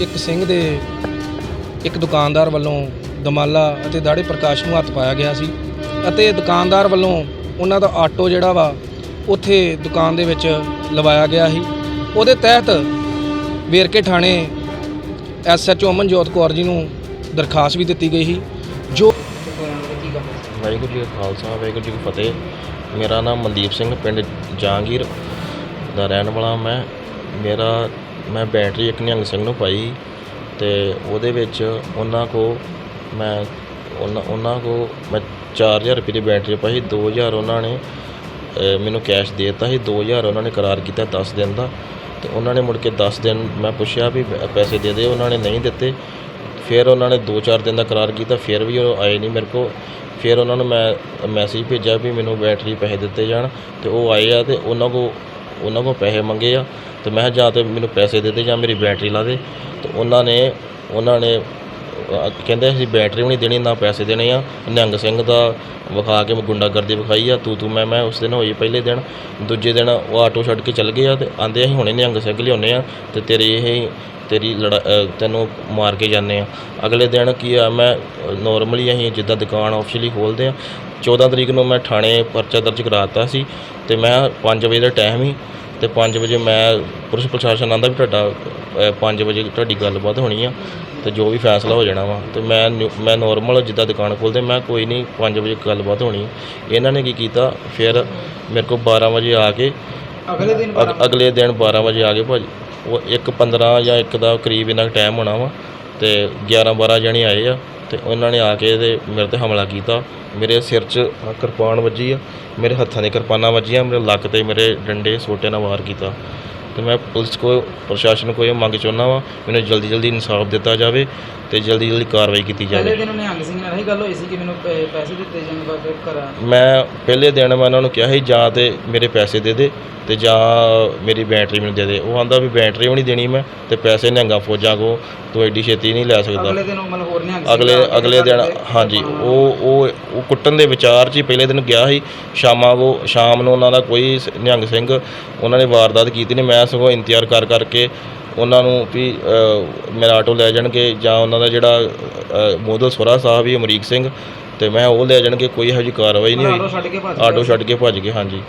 ਇੱਕ ਸਿੰਘ ਦੇ ਇੱਕ ਦੁਕਾਨਦਾਰ ਵੱਲੋਂ ਦਮਾਲਾ ਅਤੇ ਦਾੜੇ ਪ੍ਰਕਾਸ਼ ਨੂੰ ਹੱਥ ਪਾਇਆ ਗਿਆ ਸੀ ਅਤੇ ਦੁਕਾਨਦਾਰ ਵੱਲੋਂ ਉਹਨਾਂ ਦਾ ਆਟੋ ਜਿਹੜਾ ਵਾ, ਉੱਥੇ ਦੁਕਾਨ ਦੇ ਵਿੱਚ ਲਵਾਇਆ ਗਿਆ ਸੀ। ਉਹਦੇ ਤਹਿਤ ਵੇਰਕੇ ਥਾਣੇ ਐਸਐਚਓ ਅਮਨਜੋਤ ਕੌਰ ਜੀ ਨੂੰ ਦਰਖਾਸਤ ਵੀ ਦਿੱਤੀ ਗਈ ਸੀ, ਜੋ ਵਾਹਿਗੁਰੂ ਜੀ ਕਾ ਖਾਲਸਾ, ਵਾਹਿਗੁਰੂ ਜੀ ਕੀ ਫਤਿਹ। ਮੇਰਾ ਨਾਮ ਮਨਦੀਪ ਸਿੰਘ, ਪਿੰਡ ਜਹਾਂਗੀਰ ਦਾ ਰਹਿਣ ਵਾਲਾ ਮੈਂ। ਮੇਰਾ ਮੈਂ ਬੈਟਰੀ ਇੱਕ ਨਿਹੰਗ ਸਿੰਘ ਨੂੰ ਪਾਈ ਅਤੇ ਉਹਦੇ ਵਿੱਚ ਉਹਨਾਂ ਕੋਲ ਮੈਂ ਉਹਨਾਂ ਉਹਨਾਂ ਕੋਲ ਮੈਂ ਚਾਰ ਹਜ਼ਾਰ ਰੁਪਏ ਦੀ ਬੈਟਰੀ ਪਾਈ 2000 ਉਹਨਾਂ ਨੇ ਮੈਨੂੰ ਕੈਸ਼ ਦੇ ਦਿੱਤਾ ਸੀ, ਦੋ ਹਜ਼ਾਰ ਉਹਨਾਂ ਨੇ ਕਰਾਰ ਕੀਤਾ ਦਸ ਦਿਨ ਦਾ। ਅਤੇ ਉਹਨਾਂ ਨੇ ਮੁੜ ਕੇ ਦਸ ਦਿਨ ਮੈਂ ਪੁੱਛਿਆ ਵੀ ਪੈਸੇ ਦੇ ਦੇ, ਉਹਨਾਂ ਨੇ ਨਹੀਂ ਦਿੱਤੇ। ਫਿਰ ਉਹਨਾਂ ਨੇ 2-4 ਦਿਨ ਦਾ ਕਰਾਰ ਕੀਤਾ, ਫਿਰ ਵੀ ਉਹ ਆਏ ਨਹੀਂ ਮੇਰੇ ਕੋਲ ਫਿਰ ਉਹਨਾਂ ਨੂੰ ਮੈਂ ਮੈਸੇਜ ਭੇਜਿਆ ਵੀ ਮੈਨੂੰ ਬੈਟਰੀ ਪੈਸੇ ਦਿੱਤੇ ਜਾਣ ਅਤੇ ਉਹ ਆਏ ਆ ਅਤੇ ਉਹਨਾਂ ਕੋਲ ਉਹਨਾਂ ਕੋਲ ਪੈਸੇ ਮੰਗੇ ਆ। ਤੇ ਮੈਂ ਜਾਂ ਤੇ ਮੈਨੂੰ ਪੈਸੇ ਦੇ ਦੇ ਜਾਂ ਮੇਰੀ ਬੈਟਰੀ ਲਾ ਦੇ। ਤੇ ਉਹਨਾਂ ਨੇ ਉਹਨਾਂ ਨੇ ਕਹਿੰਦੇ ਅਸੀਂ ਬੈਟਰੀ ਵੀ ਨਹੀਂ ਦੇਣੀ, ਨਾ ਪੈਸੇ ਦੇਣੇ ਆ। ਨਿਹੰਗ ਸਿੰਘ ਦਾ ਵਿਖਾ ਕੇ ਗੁੰਡਾਗਰਦੀ ਵਿਖਾਈ ਆ, ਤੂੰ ਤੂੰ ਮੈਂ ਮੈਂ ਉਸ ਦਿਨ ਹੋਈ ਪਹਿਲੇ ਦਿਨ। ਦੂਜੇ ਦਿਨ ਉਹ ਆਟੋ ਛੱਡ ਕੇ ਚੱਲ ਗਏ ਆ ਤੇ ਆਂਦੇ ਅਸੀਂ ਹੁਣੇ ਨਿਹੰਗ ਸਿੰਘ ਲਿਆਉਂਦੇ ਆ ਤੇ ਤੇਰੀ ਇਹ, ਤੇਰੀ ਲੜਾ ਤੈਨੂੰ ਮਾਰ ਕੇ ਜਾਂਦੇ ਆ। ਅਗਲੇ ਦਿਨ ਕੀ ਆ ਮੈਂ ਨੋਰਮਲੀ ਅਸੀਂ ਜਿੱਦਾਂ ਦੁਕਾਨ ਆਫੀਸ਼ੀਅਲੀ ਖੋਲਦੇ ਆ। 14 ਤਰੀਕ ਨੂੰ ਮੈਂ ਥਾਣੇ ਪਰਚਾ ਦਰਜ ਕਰਾਤਾ ਸੀ ਤੇ ਮੈਂ 5 ਵਜੇ ਦਾ ਟਾਈਮ ਹੀ ਤੇ 5 ਵਜੇ ਮੈਂ ਪੁਲਿਸ ਪ੍ਰਸ਼ਾਸਨ ਆਂਦਾ ਵੀ ਤੁਹਾਡਾ 5 ਵਜੇ ਤੁਹਾਡੀ ਗੱਲਬਾਤ ਹੋਣੀ ਆ ਤੇ ਜੋ ਵੀ ਫੈਸਲਾ ਹੋ ਜਾਣਾ ਵਾ। ਤੇ ਮੈਂ ਨਿਊ- ਮੈਂ ਨੋਰਮਲ ਜਿੱਦਾਂ ਦੁਕਾਨ ਖੋਲ੍ਹਦੇ ਮੈਂ ਕੋਈ ਨਹੀਂ 5 ਵਜੇ ਗੱਲਬਾਤ ਹੋਣੀ। ਇਹਨਾਂ ਨੇ ਕੀ ਕੀਤਾ ਫਿਰ ਮੇਰੇ ਕੋਲ 12 ਵਜੇ ਆ ਕੇ ਅਗਲੇ ਦਿਨ ਅਗ- ਅਗਲੇ ਦਿਨ 12 ਵਜੇ ਆ ਗਏ ਭਾਜੀ ਉਹ ਇੱਕ 15 ਜਾਂ ਇੱਕ ਦਾ ਕਰੀਬ ਇਹਨਾਂ ਟਾਈਮ ਹੋਣਾ ਵਾ ਤੇ 11 12 ਜਣੇ ਆਏ ਆ। ਅਤੇ ਉਹਨਾਂ ਨੇ ਆ ਕੇ ਇਹਦੇ ਮੇਰੇ ਤੇ ਹਮਲਾ ਕੀਤਾ। ਮੇਰੇ ਸਿਰ 'ਚ ਕਿਰਪਾਨ ਵੱਜੀ ਆ। ਮੇਰੇ ਹੱਥਾਂ 'ਤੇ ਕਿਰਪਾਨਾਂ ਵੱਜੀਆਂ, ਮੇਰੇ ਲੱਕ ਤੇ ਮੇਰੇ ਡੰਡੇ ਸੋਟੇ ਨਾਲ ਵਾਰ ਕੀਤਾ। ਤੇ ਮੈਂ ਪੁਲਿਸ ਕੋ ਪ੍ਰਸ਼ਾਸਨ ਕੋ ਇਹ ਮੰਗ ਚਾਹੁੰਦਾ ਵਾਂ ਮੈਨੂੰ ਜਲਦੀ ਜਲਦੀ ਇਨਸਾਫ ਦਿੱਤਾ ਜਾਵੇ ਤੇ ਜਲਦੀ ਜਲਦੀ ਕਾਰਵਾਈ ਕੀਤੀ ਪਹਿਲੇ ਜਾਵੇ ਦਿਨ ਉਹਨੇ ਹੰਗ ਸਿੰਘ ਨਾਲ ਇਹ ਗੱਲ ਹੋਈ ਸੀ ਕਿ ਮੈਨੂੰ ਪੈ- ਪੈਸੇ ਦਿੱਤੇ ਜਾਣ ਬਾਅਦ ਘਰ ਮੈਂ ਪਹਿਲੇ ਦਿਨ ਮੈਂ ਉਹਨਾਂ ਨੂੰ ਕਿਹਾ ਸੀ ਜਾਂ ਤੇ ਮੇਰੇ ਪੈਸੇ ਦੇ ਦੇ ਤੇ ਜਾਂ ਮੇਰੀ ਬੈਟਰੀ ਮੈਨੂੰ ਦੇ ਦੇ। ਉਹ ਆਂਦਾ ਵੀ ਬੈਟਰੀ ਵੀ ਨਹੀਂ ਦੇਣੀ ਮੈਂ ਤੇ ਪੈਸੇ ਨਿਹੰਗਾ ਫੌਜਾਂ ਕੋ ਤੂੰ ਐਡੀ ਛੇਤੀ ਨਹੀਂ ਲੈ ਸਕਦਾ। ਅਗਲੇ ਦਿਨ ਉਹ ਮਤਲਬ ਹੋਰ ਨੇ ਹੰਗ ਸਿੰਘ ਅਗਲੇ ਨਾਲ ਅਗਲੇ ਦਿਨ ਹਾਂਜੀ ਉਹ ਉਹ ਉਹ ਕੁੱਟਣ ਦੇ ਵਿਚਾਰ 'ਚ ਹੀ ਪਹਿਲੇ ਦਿਨ ਗਿਆ ਸੀ। ਸ਼ਾਮਾਂ ਉਹ ਸ਼ਾਮ ਨੂੰ ਉਹਨਾਂ ਦਾ ਕੋਈ ਸ- ਨਿਹੰਗ ਸਿੰਘ ਉਹਨਾਂ ਨੇ ਵਾਰਦਾਤ ਕੀਤੀ ਨੇ ਮੈਂ ਸਗੋਂ ਇੰਤਜ਼ਾਰ ਕਰ ਕਰਕੇ ਉਹਨਾਂ ਨੂੰ ਵੀ ਮੇਰਾ ਆਟੋ ਲੈ ਜਾਣਗੇ ਜਾਂ ਉਹਨਾਂ ਦਾ ਜਿਹੜਾ ਮੋਦਲ ਸੋਰਾ ਸਾਹਿਬ ਹੀ ਅਮਰੀਕ ਸਿੰਘ ਤੇ ਮੈਂ ਉਹ ਲੈ ਜਾਣਗੇ ਕੋਈ ਇਹੋ ਜਿਹੀ ਕਾਰਵਾਈ ਨਹੀਂ ਹੋਈ। ਆਟੋ ਛੱਡ ਕੇ ਭੱਜ ਗਏ ਹਾਂਜੀ।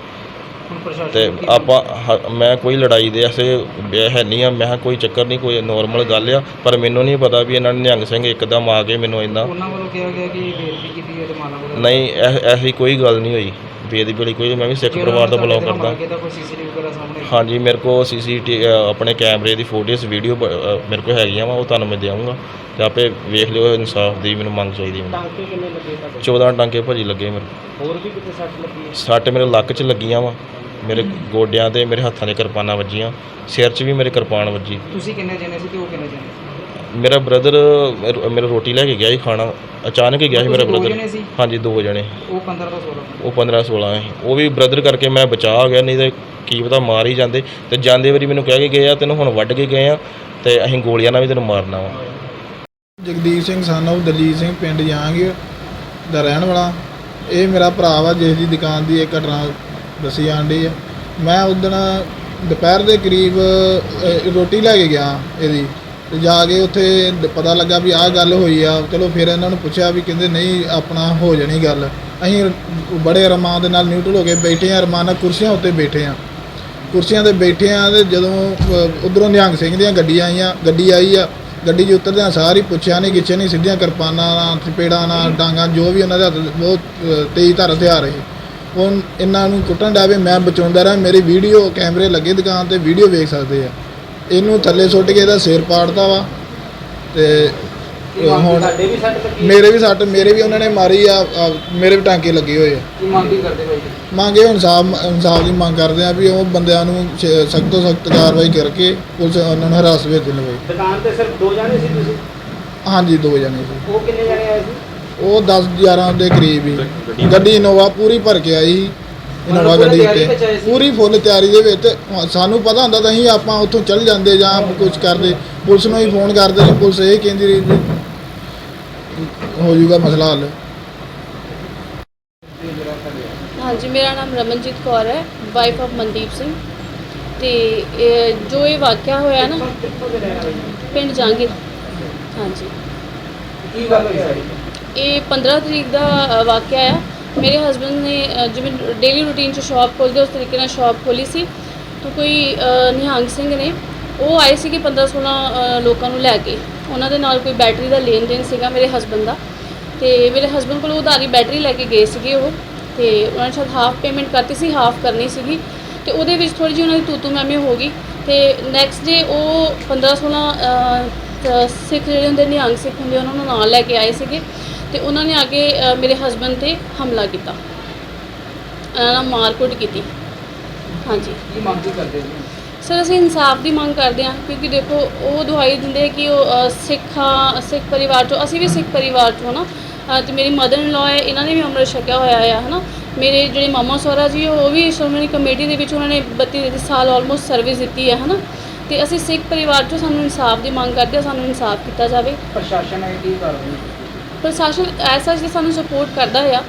ਤੇ ਆਪਾਂ ਹ- ਮੈਂ ਕੋਈ ਲੜਾਈ ਦੇ ਐਸੇ ਬੇ- ਹੈ ਨਹੀਂ ਆ ਮੈਂ ਕਿਹਾ ਕੋਈ ਚੱਕਰ ਨਹੀਂ ਕੋਈ ਨੋਰਮਲ ਗੱਲ ਆ ਪਰ ਮੈਨੂੰ ਨਹੀਂ ਪਤਾ ਵੀ ਇਹਨਾਂ ਨੇ ਨਿਹੰਗ ਸਿੰਘ ਇੱਕਦਮ ਆ ਕੇ ਮੈਨੂੰ ਇੰਨਾ। ਉਹਨਾਂ ਵੱਲੋਂ ਕਿਹਾ ਗਿਆ ਕਿ ਬੇਇੱਜ਼ਤੀ ਕੀਤੀ ਹੈ ਤੇ ਮਾਲਾ ਨਹੀਂ ਐ- ਐਸੀ ਕੋਈ ਗੱਲ ਨਹੀਂ ਹੋਈ। ਬੇਦੀ ਵਾਲੀ ਕੋਈ ਮੈਂ ਵੀ ਸਿੱਖ ਪਰਿਵਾਰ ਦਾ ਬਿਲੋਂਗ ਕਰਦਾ ਕਿਤਾ ਕੋਈ ਸੀਸੀਟੀਵੀ ਵਗੈਰਾ ਸਾਹਮਣੇ ਹਾਂਜੀ ਮੇਰੇ ਕੋਲ ਸੀਸੀਟੀ ਆਪਣੇ ਕੈਮਰੇ ਦੀ ਫੋਟੋਸ ਵੀਡੀਓ ਮੇਰੇ ਕੋਲ ਹੈਗੀਆਂ ਵਾ ਉਹ ਤੁਹਾਨੂੰ ਮੈਂ ਦੇਵਾਂਗਾ। ਤੇ ਆਪੇ ਵੇਖ ਲਿਓ ਇਨਸਾਫ ਦੀ ਮੈਨੂੰ ਮੰਗ ਚਾਹੀਦੀ ਮੈਨੂੰ। ਟਾਂਕੇ ਕਿੰਨੇ ਲੱਗੇ ਤੁਹਾਡੇ? 14 ਟਾਂਕੇ ਭਾਜੀ ਲੱਗੇ ਮੇਰੇ। ਹੋਰ ਵੀ ਕਿਤੇ ਸੱਟ ਲੱਗੀ ਹੈ? ਸੱਟ ਮੇਰੇ ਲੱਕ 'ਚ ਲੱਗੀਆਂ ਵਾ ਮੇਰੇ ਗੋਡਿਆਂ ਤੇ ਮੇਰੇ ਹੱਥਾਂ 'ਤੇ ਕਿਰਪਾਨਾਂ ਵੱਜੀਆਂ ਸਿਰ 'ਚ ਵੀ ਮੇਰੇ ਕਿਰਪਾਨ ਵੱਜੀ। ਤੁਸੀਂ ਕਿੰਨੇ ਜਣੇ ਸੀ ਤੇ ਉਹ ਕਿੰਨੇ ਜਣੇ ਸੀ? ਮੇਰਾ ਬ੍ਰਦਰ ਮੇਰਾ ਰੋਟੀ ਲੈ ਕੇ ਗਿਆ ਸੀ ਖਾਣਾ। ਅਚਾਨਕ ਹੀ ਗਿਆ ਸੀ ਮੇਰਾ ਤੁਸੀਂ ਦੋ ਬ੍ਰਦਰ ਜਣੇ ਸੀ? ਹਾਂਜੀ ਦੋ ਜਣੇ। ਉਹ 15 ਤੋਂ 16 ਉਹ 15 16 ਹੈ ਉਹ ਵੀ ਬ੍ਰਦਰ ਕਰਕੇ ਮੈਂ ਬਚਾ ਹੋ ਗਿਆ ਨਹੀਂ ਤੇ ਕੀ ਪਤਾ ਮਾਰ ਹੀ ਜਾਂਦੇ। ਤੇ ਜਾਂਦੇ ਵਾਰੀ ਮੈਨੂੰ ਕਹਿ ਕੇ ਗਏ ਆ ਤੈਨੂੰ ਹੁਣ ਵੱਢ ਕੇ ਗਏ ਆ ਤੇ ਅਸੀਂ ਗੋਲੀਆਂ ਨਾਲ ਵੀ ਤੈਨੂੰ ਮਾਰਨਾ ਵਾ। ਜਗਦੀਪ ਸਿੰਘ ਸਨ ਦਲਜੀਤ ਸਿੰਘ ਪਿੰਡ ਜਾਂਗੀਰ ਦਾ ਰਹਿਣ ਵਾਲਾ। ਇਹ ਮੇਰਾ ਭਰਾ ਵਾ ਜਿਸ ਦੀ ਦੁਕਾਨ ਦੀ ਇਹ ਘਟਨਾ ਦੱਸੀ ਜਾਂਦੀ ਆ। ਮੈਂ ਉਦਣ ਦੁਪਹਿਰ ਦੇ ਕਰੀਬ ਅ, ਰੋਟੀ ਲੈ ਕੇ ਗਿਆ ਇਹਦੀ। ਤੇ ਜਾ ਕੇ ਉੱਥੇ ਪਤਾ ਲੱਗਾ ਵੀ ਆਹ ਗੱਲ ਹੋਈ ਆ। ਚਲੋ ਫਿਰ ਇਹਨਾਂ ਨੂੰ ਪੁੱਛਿਆ ਵੀ ਕਹਿੰਦੇ ਨਹੀਂ ਆਪਣਾ ਹੋ ਜਾਣੀ ਗੱਲ। ਅਸੀਂ ਬੜੇ ਅਰਮਾਨ ਦੇ ਨਾਲ ਨਿਊਟਰਲ ਹੋ ਕੇ ਬੈਠੇ ਆ ਅਰਮਾਨ ਨਾਲ ਕੁਰਸੀਆਂ ਉੱਤੇ ਬੈਠੇ ਆ ਕੁਰਸੀਆਂ ਤੇ ਬੈਠੇ ਆ ਤੇ ਜਦੋਂ ਉਧਰੋਂ ਨਿਹੰਗ ਸਿੰਘ ਦੀਆਂ ਗੱਡੀਆਂ ਆਈਆਂ ਗੱਡੀ ਆਈ ਆ। ਗੱਡੀ 'ਚ ਉਤਰਦਿਆਂ ਸਾਰ ਪੁੱਛਿਆ ਨਹੀਂ ਗਿੱਛੇ ਨਹੀਂ ਸਿੱਧੀਆਂ ਕਿਰਪਾਨਾਂ ਨਾਲ ਚਪੇੜਾਂ ਨਾਲ ਡਾਂਗਾਂ ਜੋ ਵੀ ਉਹਨਾਂ ਦੇ ਹੱਥ ਬਹੁਤ ਤੇਜ਼ ਧਾਰ ਹਥਿਆਰ ਸੀ। ਉਹ ਇਹਨਾਂ ਨੂੰ ਕੁੱਟਣ ਡਾਵੇ ਮੈਂ ਬਚਾਉਂਦਾ ਰਿਹਾ। ਮੇਰੀ ਵੀਡੀਓ ਕੈਮਰੇ ਲੱਗੇ ਦੁਕਾਨ ਤੇ ਵੀਡੀਓ ਵੇਖ ਸਕਦੇ ਆ। ਇਹਨੂੰ ਥੱਲੇ ਸੁੱਟ ਕੇ ਇਹਦਾ ਸਿਰ ਪਾੜਤਾ ਵਾ ਤੇ ਹੁਣ ਸਾਡੇ ਵੀ ਸੱਟ ਲੱਗੀ ਮੇਰੇ ਵੀ ਸੱਟ ਮੇਰੇ ਵੀ ਉਹਨਾਂ ਨੇ ਮਾਰੀ ਆ ਆ, ਮੇਰੇ ਵੀ ਟਾਂਕੇ ਲੱਗੇ ਹੋਏ ਆ। ਕੀ ਮੰਗ ਹੀ ਕਰਦੇ ਭਾਈ ਮੰਗੇ ਇਨਸਾਫ ਇਨਸਾਫ ਦੀ ਮੰਗ ਕਰਦੇ ਆ ਵੀ ਉਹ ਬੰਦਿਆਂ ਨੂੰ ਸਖਤ ਤੋਂ ਸਖਤ ਕਾਰਵਾਈ ਕਰਕੇ ਪੁਲਿਸ ਉਹਨਾਂ ਨੂੰ ਹਰਾਸ ਵਿੱਚ ਲਵੇ। ਦੁਕਾਨ ਤੇ ਸਿਰਫ ਦੋ ਜਣੇ ਸੀ ਤੁਸੀਂ? ਹਾਂਜੀ ਦੋ ਜਣੇ ਸੀ। ਉਹ ਕਿੰਨੇ ਜਣੇ ਆਏ ਸੀ? ਉਹ 10 11 ਦੇ ਕਰੀਬ ਹੀ। ਗੱਡੀ ਇਨੋਵਾ ਪੂਰੀ ਭਰ ਕੇ ਆਈ ਇਨੋਵਾ ਗੱਡੀ ਪੂਰੀ ਤਿਆਰੀ ਤੇ ਵਿੱਚ ਆਏ ਸੀ? ਪੂਰੀ ਫੁੱਲ ਤਿਆਰੀ ਦੇ ਵਿੱਚ ਹਾਂ, ਸਾਨੂੰ ਪਤਾ ਹੁੰਦਾ ਤਾਂ ਅਸੀਂ ਆਪਾਂ ਉੱਥੋਂ ਚੱਲ ਜਾਂਦੇ ਜਾਂ ਕੁਝ ਕਰਦੇ। ਪੁਲਿਸ ਨੂੰ ਹੀ ਫੋਨ ਕਰਦੇ ਸੀ ਪੁਲਿਸ ਇਹ ਕਹਿੰਦੀ ਰਹੀ ਵੀ ਹੋ ਜਾਊਗਾ ਮਸਲਾ ਹੱਲ। ਹਾਂਜੀ ਮੇਰਾ ਨਾਮ ਰਮਨਜੀਤ ਕੌਰ ਹੈ ਵਾਈਫ ਆਫ ਮਨਦੀਪ ਸਿੰਘ। ਤੇ ਜੋ ਇਹ ਵਾਕਿਆ ਹੋਇਆ ਨਾ ਪਿੰਡ ਜਾਂਗੀਰ ਹਾਂਜੀ। ਕੀ ਗੱਲ ਹੋਈ ਸਾਰੀ? ਇਹ 15 ਤਰੀਕ ਦਾ ਵਾਕਿਆ ਆ। ਮੇਰੇ ਹਸਬੰਡ ਨੇ ਜਿਵੇਂ ਡੇਲੀ ਰੂਟੀਨ ਚ ਸ਼ਾਪ ਖੋਲ੍ਹਦੇ, ਉਸ ਤਰੀਕੇ ਨਾਲ ਸ਼ਾਪ ਖੋਲੀ ਸੀ। ਤਾਂ ਕੋਈ ਨਿਹੰਗ ਸਿੰਘ ਨੇ, ਉਹ ਆਏ ਸੀਗੇ 15 16 ਲੋਕਾਂ ਨੂੰ ਲੈ ਕੇ। ਉਹਨਾਂ ਦੇ ਨਾਲ ਕੋਈ ਬੈਟਰੀ ਦਾ ਲੈਣ ਦੇਣ ਸੀਗਾ ਮੇਰੇ ਹਸਬੰਡ ਦਾ। ਤੇ ਮੇਰੇ ਹਸਬੰਡ ਕੋਲ ਉਧਾਰੀ ਬੈਟਰੀ ਲੈ ਕੇ ਗਏ ਸੀਗੇ ਉਹ। ਤੇ ਉਹਨਾਂ ਨੇ ਸ਼ਾਇਦ ਹਾਫ ਪੇਮੈਂਟ ਕਰਤੀ ਸੀ ਹਾਫ ਕਰਨੀ ਸੀਗੀ। ਤੇ ਉਹਦੇ ਵਿੱਚ ਥੋੜੀ ਜਿਹੀ ਉਹਨਾਂ ਦੀ ਤੂਤੂ ਮੈਮੇ ਹੋ ਗਈ। ਤੇ ਨੈਕਸਟ ਡੇ ਉਹ 15 16 ਸਿੱਖ ਜਿਹੜੇ ਹੁੰਦੇ ਨਿਹੰਗ ਸਿੱਖ ਹੁੰਦੇ, ਉਹਨਾਂ ਨੂੰ ਨਾਲ ਲੈ ਕੇ ਆਏ ਸੀਗੇ। ਤੇ ਉਹਨਾਂ ਨੇ ਆ ਕੇ ਮੇਰੇ ਹਸਬੰਡ ਤੇ ਹਮਲਾ ਕੀਤਾ। ਉਹਨਾਂ ਨਾਲ ਮਾਰਕੁੱਟ ਕੀਤੀ। ਹਾਂਜੀ। ਕੀ ਮੰਗ ਕੀ ਕਰਦੇ ਜੀ? ਸਰ ਅਸੀਂ ਇਨਸਾਫ ਦੀ ਮੰਗ ਕਰਦੇ ਹਾਂ ਕਿਉਂਕਿ ਦੇਖੋ ਉਹ ਦੁਹਾਈ ਦਿੰਦੇ ਕਿ ਉਹ ਸਿੱਖਾਂ ਸਿੱਖ ਪਰਿਵਾਰ ਚੋਂ ਅਸੀਂ ਵੀ ਸਿੱਖ ਪਰਿਵਾਰ ਚੋਂ ਨਾ ਤੇ ਮੇਰੀ ਮਦਰ ਇਨ ਲਾਅ ਹੈ ਇਹਨਾਂ ਨੇ ਵੀ ਅੰਮ੍ਰਿਤ ਛਕਿਆ ਹੋਇਆ ਆ ਹਨਾ। ਮੇਰੇ ਜਿਹੜੇ ਮਾਮਾ ਸਹੁਰਾ ਜੀ ਉਹ ਵੀ ਸ਼੍ਰੋਮਣੀ ਕਮੇਟੀ ਦੇ ਵਿੱਚ ਉਹਨਾਂ ਨੇ 32 33 ਸਾਲ ਆਲਮੋਸਟ ਸਰਵਿਸ ਦਿੱਤੀ ਹੈ ਹਨਾ। ਤੇ ਅਸੀਂ ਸਿੱਖ ਪਰਿਵਾਰ ਚੋਂ ਸਾਨੂੰ ਇਨਸਾਫ ਦੀ ਮੰਗ ਕਰਦੇ ਹਾਂ ਸਾਨੂੰ ਇਨਸਾਫ ਕੀਤਾ ਜਾਵੇ। ਪ੍ਰਸ਼ਾਸਨ ਹੈ ਕੀ ਕਰ ਰਹੀ ਪ੍ਰਸ਼ਾਸਨ ਐਸਾ ਜੀ ਸਾਨੂੰ ਸਪੋਰਟ ਕਰਦਾ ਆ,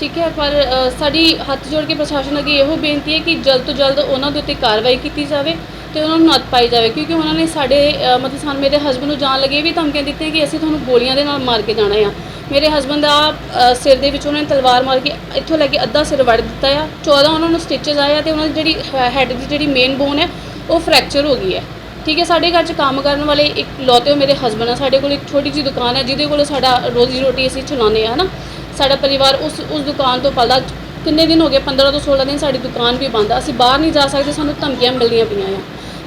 ਠੀਕ ਹੈ, ਪਰ ਸਾਡੀ ਹੱਥ ਜੋੜ ਕੇ ਪ੍ਰਸ਼ਾਸਨ ਅੱਗੇ ਇਹੋ ਬੇਨਤੀ ਹੈ ਕਿ ਜਲਦ ਤੋਂ ਜਲਦ ਉਹਨਾਂ ਦੇ ਉੱਤੇ ਕਾਰਵਾਈ ਕੀਤੀ ਜਾਵੇ ਤੇ ਉਹਨਾਂ ਨੂੰ ਨੱਥ ਪਾਈ ਜਾਵੇ, ਕਿਉਂਕਿ ਉਹਨਾਂ ਨੇ ਸਾਡੇ ਮਤਲਬ ਸਾਨੂੰ ਮੇਰੇ ਹਸਬੰਡ ਨੂੰ ਜਾਣ ਲੱਗੇ ਵੀ ਧਮਕੀਆਂ ਦਿੱਤੀਆਂ ਕਿ ਅਸੀਂ ਤੁਹਾਨੂੰ ਗੋਲੀਆਂ ਦੇ ਨਾਲ ਮਾਰ ਕੇ ਜਾਣਾ ਆ। ਮੇਰੇ ਹਸਬੰਡ ਦਾ ਸਿਰ ਦੇ ਵਿੱਚ ਉਹਨਾਂ ਨੇ ਤਲਵਾਰ ਮਾਰ ਕੇ ਇੱਥੋਂ ਲੈ ਕੇ ਅੱਧਾ ਸਿਰ ਵੜ ਦਿੱਤਾ ਆ। 14 ਉਹਨਾਂ ਨੂੰ ਸਟਿਚਸ ਆਇਆ ਆ ਤੇ ਉਹਨਾਂ ਦੀ ਜਿਹੜੀ ਹੈਡ ਦੀ ਜਿਹੜੀ ਮੇਨ ਬੋਨ ਹੈ, ਉਹ ਫ੍ਰੈਕਚਰ ਹੋ ਗਈ ਹੈ। ਠੀਕ ਹੈ, ਸਾਡੇ ਘਰ 'ਚ ਕੰਮ ਕਰਨ ਵਾਲੇ ਇੱਕ ਲੌਤੇ ਮੇਰੇ ਹਸਬੰਡ ਆ, ਸਾਡੇ ਕੋਲ ਇੱਕ ਛੋਟੀ ਜਿਹੀ ਦੁਕਾਨ ਹੈ, ਜਿਹਦੇ ਕੋਲ ਸਾਡਾ ਰੋਜ਼ੀ ਰੋਟੀ ਅਸੀਂ ਚਲਾਉਂਦੇ ਆ ਹਨਾ? ਸਾਡਾ ਪਰਿਵਾਰ ਉਸ ਉਸ ਦੁਕਾਨ ਤੋਂ ਪਲਦਾ, ਕਿੰਨੇ ਦਿਨ ਹੋ ਗਏ 15 ਤੋਂ 16 ਦਿਨ ਸਾਡੀ ਦੁਕਾਨ ਵੀ ਬੰਦ ਆ, ਅਸੀਂ ਬਾਹਰ ਨਹੀਂ ਜਾ ਸਕਦੇ, ਸਾਨੂੰ ਧਮਕੀਆਂ ਮਿਲਦੀਆਂ ਪਈਆਂ ਆ।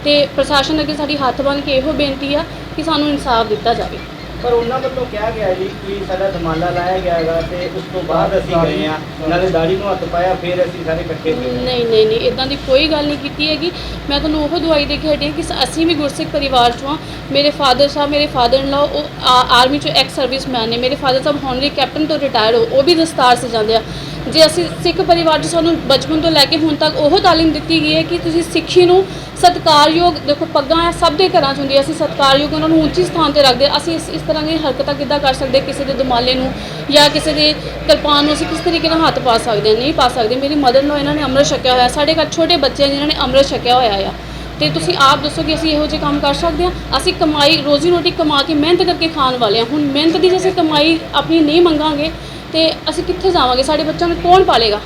ਤੇ ਪ੍ਰਸ਼ਾਸਨ ਅੱਗੇ ਸਾਡੀ ਹੱਥ ਬੰਨ੍ਹ ਕੇ ਇਹੋ ਬੇਨਤੀ ਆ ਕਿ ਸਾਨੂੰ ਇਨਸਾਫ ਦਿੱਤਾ ਜਾਵੇ। ਪਰ ਉਹਨਾਂ ਵੱਲੋਂ ਕਿਹਾ ਗਿਆ ਜੀ ਕਿ ਸਾਡਾ ਦਮਾਲਾ ਲਾਇਆ ਗਿਆ ਹੈਗਾ ਤੇ ਉਸ ਤੋਂ ਬਾਅਦ ਅਸੀਂ ਗਏ ਆ ਨਾਲੇ ਦਾੜੀ ਨੂੰ ਹੱਥ ਪਾਇਆ ਫਿਰ ਅਸੀਂ ਸਾਰੇ ਇਕੱਠੇ ਹੋਏ ਨਹੀਂ ਨਹੀਂ ਨਹੀਂ ਇਦਾਂ ਦੀ ਕੋਈ ਗੱਲ ਨਹੀਂ ਕੀਤੀ ਹੈਗੀ। ਮੈਂ ਤੁਹਾਨੂੰ ਉਹ ਦਵਾਈ ਦੇ ਕੇ ਹਟੀ ਹਾਂ ਕਿ ਸ- ਅਸੀਂ ਵੀ ਗੁਰਸਿੱਖ ਪਰਿਵਾਰ ਚੋਂ ਹਾਂ। ਮੇਰੇ ਫਾਦਰ ਸਾਹਿਬ ਮੇਰੇ ਫਾਦਰ ਇਨ ਲਾ ਉਹ ਆਰਮੀ ਚੋਂ ਐਕਸ ਸਰਵਿਸਮੈਨ ਨੇ। ਮੇਰੇ ਫਾਦਰ ਸਾਹਿਬ ਹੋਨਰੀ ਕੈਪਟਨ ਤੋਂ ਰਿਟਾਇਰ ਹੋ ਉਹ ਵੀ ਦਸਤਾਰ ਸਜਾਉਂਦੇ ਆ। ਜੇ ਅਸੀਂ ਸਿੱਖ ਪਰਿਵਾਰ 'ਚ ਸਾਨੂੰ ਬਚਪਨ ਤੋਂ ਲੈ ਕੇ ਹੁਣ ਤੱਕ ਉਹ ਤਾਲੀਮ ਦਿੱਤੀ ਗਈ ਹੈ ਕਿ ਤੁਸੀਂ ਸਿੱਖੀ ਨੂੰ ਸਤਿਕਾਰਯੋਗ, ਦੇਖੋ ਪੱਗਾਂ ਆ ਸਭ ਦੇ ਘਰਾਂ 'ਚ ਹੁੰਦੀਆਂ ਅਸੀਂ ਸਤਿਕਾਰਯੋਗ ਉਹਨਾਂ ਨੂੰ ਉੱਚੀ ਸਥਾਨ ਤੇ ਰੱਖਦੇ ਹਾਂ। ਅਸੀਂ ਇਸ ਇਸ ਤਰ੍ਹਾਂ ਦੀ ਹਰਕਤਾਂ ਕਿੱਦਾਂ ਕਰ ਸਕਦੇ ਕਿਸੇ ਦੇ ਦਮਾਲੇ ਨੂੰ ਜਾਂ ਕਿਸੇ ਦੇ ਕਿਰਪਾਨ ਨੂੰ ਅਸੀਂ ਕਿਸ ਤਰੀਕੇ ਨਾਲ ਹੱਥ ਪਾ ਸਕਦੇ ਹਾਂ? ਨਹੀਂ ਪਾ ਸਕਦੇ। ਮੇਰੀ ਮਦਰ ਨੂੰ ਇਹਨਾਂ ਨੇ ਅੰਮ੍ਰਿਤ ਛਕਿਆ ਹੋਇਆ। ਸਾਡੇ ਘਰ ਛੋਟੇ ਬੱਚੇ ਆ ਜਿਨ੍ਹਾਂ ਨੇ ਅੰਮ੍ਰਿਤ ਛਕਿਆ ਹੋਇਆ ਆ। ਤੇ ਤੁਸੀਂ ਆਪ ਦੱਸੋ ਕਿ ਅਸੀਂ ਇਹੋ ਜਿਹੇ ਕੰਮ ਕਰ ਸਕਦੇ ਹਾਂ? ਅਸੀਂ ਕਮਾਈ, ਰੋਜ਼ੀ ਰੋਟੀ ਕਮਾ ਕੇ ਮਿਹਨਤ ਕਰਕੇ ਖਾਣ ਵਾਲੇ ਹਾਂ। ਹੁਣ ਮਿਹਨਤ ਦੀ ਜੇ ਅਸੀਂ ਕਮਾਈ ਆਪਣੀ ਨਹੀਂ ਮੰਗਾਂਗੇ, ਤੇ ਅਸੀਂ ਕਿੱਥੇ ਜਾਵਾਂਗੇ? ਸਾਡੇ ਬੱਚਿਆਂ ਨੂੰ ਕੌਣ ਪਾਲੇਗਾ?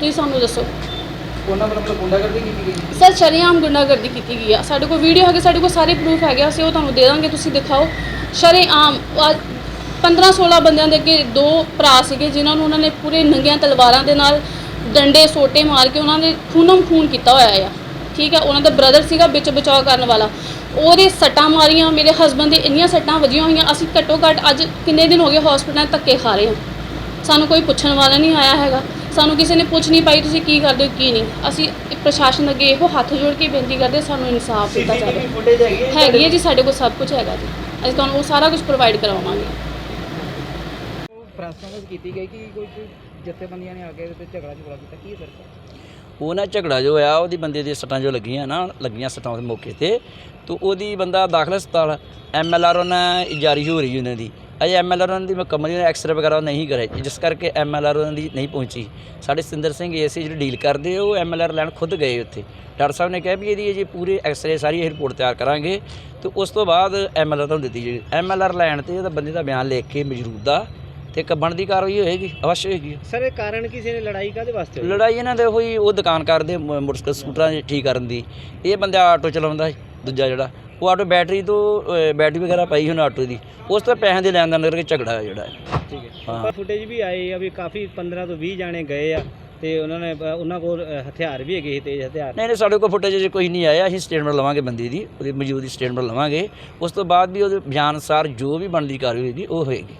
ਤੁਸੀਂ ਸਾਨੂੰ ਦੱਸੋ। ਉਹਨਾਂ ਵੱਲੋਂ ਗੁੰਡਾਗਰਦੀ ਕੀਤੀ ਗਈ ਸਰ, ਸ਼ਰੇਆਮ ਗੁੰਡਾਗਰਦੀ ਕੀਤੀ ਗਈ ਆ। ਸਾਡੇ ਕੋਲ ਵੀਡੀਓ ਹੈਗੇ, ਸਾਡੇ ਕੋਲ ਸਾਰੇ ਪ੍ਰੂਫ ਹੈਗੇ ਅਸੀਂ ਉਹ ਤੁਹਾਨੂੰ ਦੇ ਦਾਂਗੇ, ਤੁਸੀਂ ਦਿਖਾਓ। ਸ਼ਰੇਆਮ 15 16 ਬੰਦਿਆਂ ਦੇ ਅੱਗੇ ਦੋ ਭਰਾ ਸੀਗੇ, ਜਿਨ੍ਹਾਂ ਨੂੰ ਉਹਨਾਂ ਨੇ ਪੂਰੇ ਨੰਗੀਆਂ ਤਲਵਾਰਾਂ ਦੇ ਨਾਲ ਡੰਡੇ ਸੋਟੇ ਮਾਰ ਕੇ ਉਹਨਾਂ ਨੇ ਖੂਨਮ ਖੂਨ ਕੀਤਾ ਹੋਇਆ ਆ। ਠੀਕ ਹੈ ਉਹਨਾਂ ਦਾ ਬ੍ਰਦਰ ਸੀਗਾ ਵਿੱਚ ਬਚਾਅ ਕਰਨ ਵਾਲਾ। ਉਹਦੇ ਸੱਟਾਂ ਮਾਰੀਆਂ, ਮੇਰੇ ਹਸਬੰਡ ਦੇ ਇੰਨੀਆਂ ਸੱਟਾਂ ਵੱਜੀਆਂ ਹੋਈਆਂ, ਅਸੀਂ ਘੱਟੋ ਘੱਟ ਅੱਜ ਕਿੰਨੇ ਦਿਨ ਹੋ ਗਏ ਹਸਪੀਟਲ ਧੱਕੇ ਖਾ ਰਹੇ ਹਾਂ। ਸਾਨੂੰ ਕੋਈ ਪੁੱਛਣ ਵਾਲਾ ਨਹੀਂ ਆਇਆ ਹੈਗਾ। ਸਾਨੂੰ ਕਿਸੇ ਨੇ ਪੁੱਛ ਨਹੀਂ ਪਾਈ ਤੁਸੀਂ ਕੀ ਕਰਦੇ ਹੋ ਕੀ ਨਹੀਂ। ਅਸੀਂ ਪ੍ਰਸ਼ਾਸਨ ਅੱਗੇ ਇਹੋ ਹੱਥ ਜੋੜ ਕੇ ਬੇਨਤੀ ਕਰਦੇ ਸਾਨੂੰ ਇਨਸਾਫ ਦਿੱਤਾ ਜਾਵੇ। ਫੁਟੇਜ ਹੈਗੀ ਹੈ ਹੈਗੀ ਹੈ ਜੀ ਸਾਡੇ ਕੋਲ ਸਭ ਕੁਝ ਹੈਗਾ ਜੀ। ਅਸੀਂ ਤੁਹਾਨੂੰ ਉਹ ਸਾਰਾ ਕੁਝ ਪ੍ਰੋਵਾਈਡ ਕਰਵਾਵਾਂਗੇ ਪ੍ਰੈਸ ਕਾਨਫਰੰਸ ਕੀਤੀ ਗਈ ਕਿ ਕੋਈ ਜਥੇਬੰਦੀਆਂ ਨੇ ਆ ਕੇ ਤੇ ਝਗੜਾ ਝਗੜਾ ਕੀਤਾ ਕੀ ਸਰ? ਉਹ ਨਾ ਝਗੜਾ ਜੋ ਆ ਉਹਦੀ ਬੰਦੇ ਦੇ ਸੱਟਾਂ ਜੋ ਲੱਗੀਆਂ ਨਾ ਲੱਗੀਆਂ ਸੱਟਾਂ ਉਹਦੇ ਮੌਕੇ ਤੇ ਤੇ ਉਹਦੀ ਬੰਦਾ ਦਾਖਲ ਹਸਪਤਾਲ ਐਮਐਲਆਰ ਉਹਨਾਂ ਜਾਰੀ ਹੋ ਰਹੀ ਉਹਨਾਂ ਦੀ। ਅਜੇ ਐਮਐਲਆਰ ਉਹਨਾਂ ਦੀ ਮੁਕੰਮਲ ਐਕਸਰੇ ਵਗੈਰਾ ਨਹੀਂ ਕਰੇ ਜਿਸ ਕਰਕੇ ਐਮਐਲਆਰ ਉਹਨਾਂ ਦੀ ਨਹੀਂ ਪਹੁੰਚੀ। ਸਾਡੇ ਸਿੰਦਰ ਸਿੰਘ ਏਸੀ ਜਿਹੜੇ ਡੀਲ ਕਰਦੇ ਉਹ ਐਮਐਲਆਰ ਲੈਣ ਖੁਦ ਗਏ ਉੱਥੇ। ਡਾਕਟਰ ਸਾਹਿਬ ਨੇ ਕਿਹਾ ਵੀ ਇਹਦੀ ਜੇ ਪੂਰੇ ਐਕਸਰੇ ਸਾਰੀ ਇਹ ਰਿਪੋਰਟ ਤਿਆਰ ਕਰਾਂਗੇ। ਤੇ ਉਸ ਤੋਂ ਬਾਅਦ ਐਮਐਲਆਰ ਤੁਹਾਨੂੰ ਦਿੱਤੀ ਜੀ ਐਮਐਲਆਰ ਲੈਣ ਤੇ ਉਹਦਾ ਬੰਦੇ ਦਾ ਬਿਆਨ ਲਿਖ ਕੇ ਮਜਰੂਦ ਦਾ ਤੇ ਕੱਬਣ ਦੀ ਕਾਰਵਾਈ ਹੋਏਗੀ ਅਵශ්य ਹੋਏਗੀ। ਸਰ ਇਹ ਕਾਰਨ ਕਿਸੇ ਨੇ ਲੜਾਈ ਕਾਦੇ ਵਾਸਤੇ? ਲੜਾਈ ਇਹਨਾਂ ਦੇ ਹੋਈ ਉਹ ਦੁਕਾਨਕਾਰ ਦੇ ਮ- ਮੋਟਰਸਾਈਕਲ ਸਕੂਟਰਾਂ ਦੀ ਠੀਕ ਕਰਨ ਦੀ। ਇਹ ਬੰਦਾ ਆਟੋ ਚਲਾਉਂਦਾ ਸੀ, ਦੂਜਾ ਜਿਹੜਾ। ਉਹ ਆਟੋ ਬੈਟਰੀ ਤੋਂ ਬੈਟਰੀ ਵਗੈਰਾ ਪਾਈ ਹੁਣ ਆਟੋ ਦੀ। ਉਸ ਤੋਂ ਪੈਸਿਆਂ ਦੇ ਲੈਣ ਦੇਣ ਕਰਕੇ ਝਗੜਾ ਹੋਇਆ ਜਿਹੜਾ। ਹੈ। ਠੀਕ ਹੈ। ਹਾਂ। ਪਰ ਫੁਟੇਜ ਵੀ ਆਈ ਆ ਵੀ ਕਾਫੀ 15 ਤੋਂ 20 ਜਾਣੇ ਗਏ ਆ ਤੇ ਉਹਨਾਂ ਨੇ ਅ, ਉਹਨਾਂ ਕੋਲ ਅ, ਹਥਿਆਰ ਵੀ ਹੈਗੇ ਸੀ ਤੇਜ਼ ਹਥਿਆਰ। ਨਹੀਂ ਨਹੀਂ ਸਾਡੇ ਕੋਲ ਫੁਟੇਜ ਜੇ ਕੋਈ ਨਹੀਂ ਆਇਆ। ਅਸੀਂ ਸਟੇਟਮੈਂਟ ਲਵਾਂਗੇ ਬੰਦੇ ਦੀ ਉਹਦੀ ਮੌਜੂਦ ਦੀ ਸਟੇਟਮੈਂਟ ਲਵਾਂਗੇ। ਉਸ ਤੋਂ ਬਾਅਦ ਵੀ ਉਹਦੇ ਬਿਆਨ ਅਨੁਸਾਰ ਜੋ ਵੀ ਬਣਦੀ ਕਾਰਵਾਈ ਹੋਏਗੀ ਉਹ ਹੋਏਗੀ।